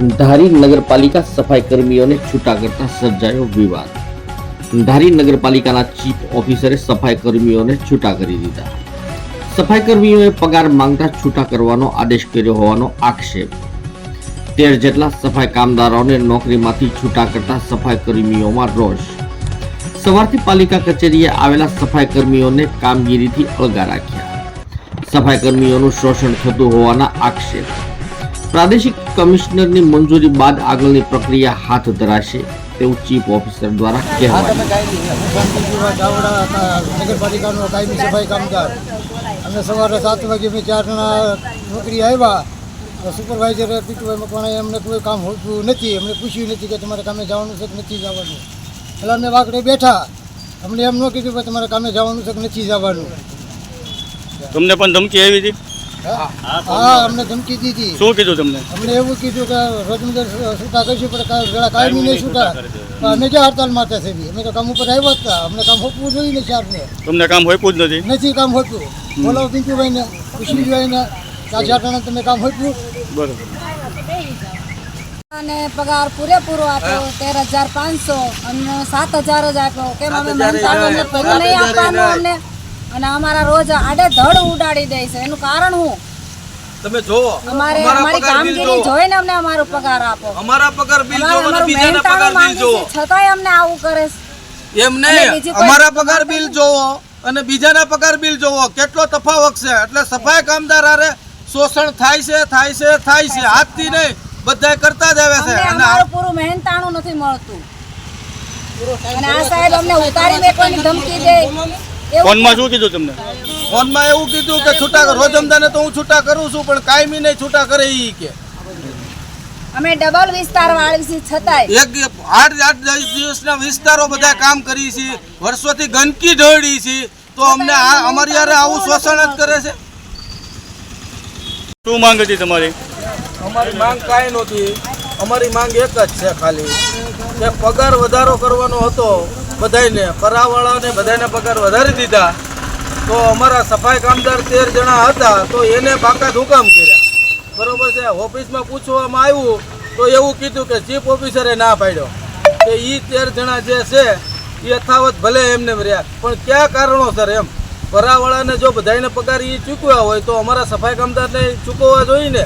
ધારી નગરપાલિકા સફાઈ કર્મીઓને છૂટા કરતા સર્જાયો વિવાદ. ધારી નગરપાલિકાના ચીફ ઓફિસરે સફાઈ કર્મીઓને છૂટા કરી દીધા. સફાઈ કર્મીઓએ પગાર માંગતા છૂટા કરવાનો આદેશ કર્યો હોવાનો આક્ષેપ. તેર જેટલા સફાઈ કામદારોને નોકરીમાંથી છૂટા કરતા સફાઈ કર્મીઓમાં રોષ. સવારથી પાલિકા કચેરીએ આવેલા સફાઈ કર્મીઓને કામગીરીથી અળગા રાખ્યા. સફાઈ કર્મીઓનું શોષણ થતું હોવાના આક્ષેપ. પ્રાદેશિક કમિશનરની મંજૂરી બાદ આગળની પ્રક્રિયા હાથ ધરાશે તેવું ચીફ ઓફિસર દ્વારા કહેવાય. નગરપાલિકાનો કાયમી સફાઈ કામદાર અમે સવારે સાત વાગે અમે ચાર જણા નોકરી આવ્યા. તો સુપરવાઇઝરે પીટુભાઈ મકવાણાએ અમને કોઈ કામ હોતું નથી. અમને પૂછ્યું નથી કે તમારે કામે જવાનું છે કે નથી જવાનું. એટલે અમે વાકડે બેઠા. અમને એમ ન કીધું કે તમારે કામે જવાનું છે કે નથી જવાનું. તમને પણ ધમકી આવી હતી? હા અમને ધમકી દીધી. શું કીધું તમને? અમને એવું કીધું કે રોજમદાર છૂટા કરીશું પણ કાંઈ કાયમી નહીં છૂટા અમે હડતાલ છે અમે તો કામ ઉપર આવ્યા હતા અમને કામ હોપવું જોઈએ ને ચારને તમને કામ હોઈપું જ નથી? નથી કામ હોતું. બોલો પિંકુભાઈને ખુશીભાઈને ચાર ચાર જણા તમે કામ હોતું બરોબર. અને પગાર પૂરેપૂરો આપ્યો તેર હજાર પાંચસો અને સાત હજાર જ આપ્યો. કેમ અમે નહીં આપવાનું અમને? અને અમારા રોજ આડે ધડ ઉડાડી દે છે. એનું કારણ હું? તમે જો અમારે અમારી કામગીરી જોઈને અમને અમારો પગાર આપો. અમારા પગાર બિલ જો અને બીજાના પગાર બિલ જો છતાંય અમને આવું કરે છે. એમ નહીં. અમારા પગાર બિલ જોવો અને બીજાના પગાર બિલ જોવો કેટલો તફાવત છે. એટલે સફાઈ કામદાર આરે શોષણ થાય છે થાય છે થાય છે. હાથથી નહીં. બધા કરતા જ આવે છે. અને અમારું પૂરું મહેનતાણું નથી મળતું. અને આ સાહેબ અમને ઉતારી મેકવાની ધમકી દે. ફોનમાં શું કીધું તમને? ફોનમાં એવું કીધું કે છૂટા રોજમદાને તો હું છૂટા કરું છું પણ કાયમી નહીં છૂટા કરે એ કે. અમે ડબલ વિસ્તાર વાળી છે છતાંય. એક આઠ આઠ દિવસના વિસ્તારો બધા કામ કરી છે વર્ષોથી ગંદકી ઢળી છે તો અમને આ અમારી યારે આવું શોષણ જ કરે છે. શું માંગ હતી તમારી? અમારી માંગ કાંઈ નહોતી. અમારી માંગ એક જ છે ખાલી, કે પગાર વધારો કરવાનો હતો, બધાયને, કરાવાળાને બધાને પગાર વધારી દીધા, તો અમારા સફાઈ કામદાર તેર જણા હતા, તો એને બાકાત હુકામ કર્યા. બરોબર છે? ઓફિસમાં પૂછવામાં આવ્યું, તો એવું કીધું કે ચીફ ઓફિસરે ના પાડ્યો, કે એ તેર જણા જે છે એ યથાવત ભલે એમને રહ્યા પણ કયા કારણોસર એમ? કરાવાળાને જો બધાયને પગાર એ ચૂકવ્યા હોય, તો અમારા સફાઈ કામદારને ચૂકવવા જોઈએ ને?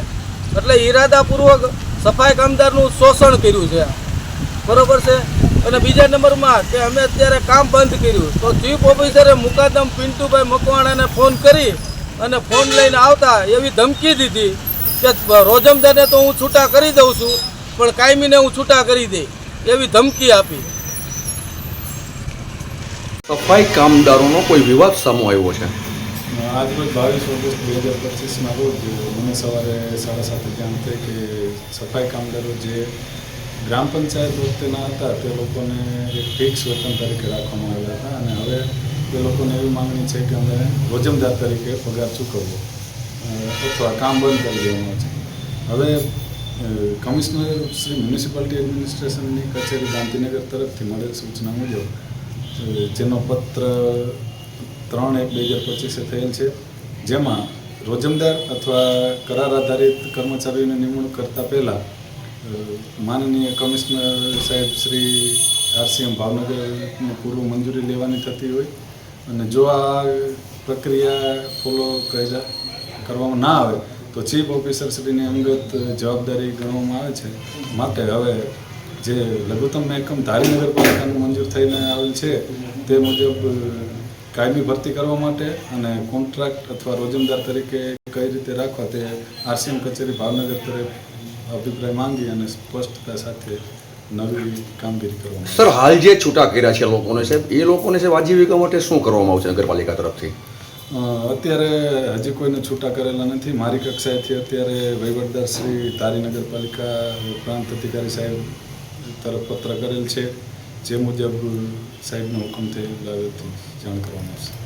એટલે ઈરાદાપૂર્વક સફાઈ કામદારનું શોષણ કર્યું છે. બરોબર છે? અને બીજા નંબરમાં કે અમે અત્યારે કામ બંધ કર્યું. તો ચીફ ઓફિસરે મુકાદમ પિન્ટુભાઈ મકવાણાને ફોન કરી અને ફોન લઈને આવતા એવી ધમકી દીધી કે રોજમદારને તો હું છૂટા કરી દઉં છું, પણ કાયમીને હું છૂટા કરી દઈ એવી ધમકી આપી. સફાઈ કામદારોનો કોઈ વિવાદ સામો આવ્યો છે? આજરોજ બાવીસ ઓગસ્ટ બે હજાર પચીસના રોજ મને સવારે સાડા સાતે ધ્યાન થઈ કે સફાઈ કામદારો જે ગ્રામ પંચાયત વખતેના હતા તે લોકોને એક ફિક્સ વેતન તરીકે રાખવામાં આવ્યા હતા અને હવે તે લોકોને એવી માંગણી છે કે અમે રોજમદાર તરીકે પગાર ચૂકવવો અથવા કામ બંધ કરી દેવાનું છે હવે કમિશનર શ્રી મ્યુનિસિપાલિટી એડમિનિસ્ટ્રેશનની કચેરી ગાંધીનગર તરફથી મળેલ સૂચના મુજબ જેનો પત્ર ત્રણ એક બે હજાર પચીસે થયેલ છે, જેમાં રોજમદાર અથવા કરાર આધારિત કર્મચારીઓની નિમણૂક કરતા પહેલાં માનનીય કમિશનર સાહેબ શ્રી આરસીએમ ભાવનગરની પૂર્વ મંજૂરી લેવાની થતી હોય અને જો આ પ્રક્રિયા ફોલો કર્યા, કરવામાં ના આવે, તો ચીફ ઓફિસર શ્રીની અંગત જવાબદારી ગણવામાં આવે છે. માટે હવે જે લઘુત્તમ મહેકમ ધારી નગરપાલિકાનું મંજૂર થઈને આવેલ છે, તે મુજબ કાયમી ભરતી કરવા માટે અને કોન્ટ્રાક્ટ અથવા રોજમદાર તરીકે કઈ રીતે રાખવા તે આરસીએમ કચેરી ભાવનગર તરફ અભિપ્રાય માંગી અને સ્પષ્ટતા સાથે નવી કામગીરી કરવામાં સર હાલ જે છૂટા કર્યા છે લોકોને સાહેબ એ લોકોને સાહેબ આજીવિકા માટે શું કરવામાં આવશે નગરપાલિકા તરફથી? અત્યારે હજી કોઈને છૂટા કરેલા નથી. મારી કક્ષાએથી અત્યારે વહીવટદાર શ્રી તારી નગરપાલિકા પ્રાંત અધિકારી સાહેબ તરફ પત્ર કરેલ છે. જે મુજબ સાહેબનો હુકમ થયેલા જાણ કરવામાં આવશે.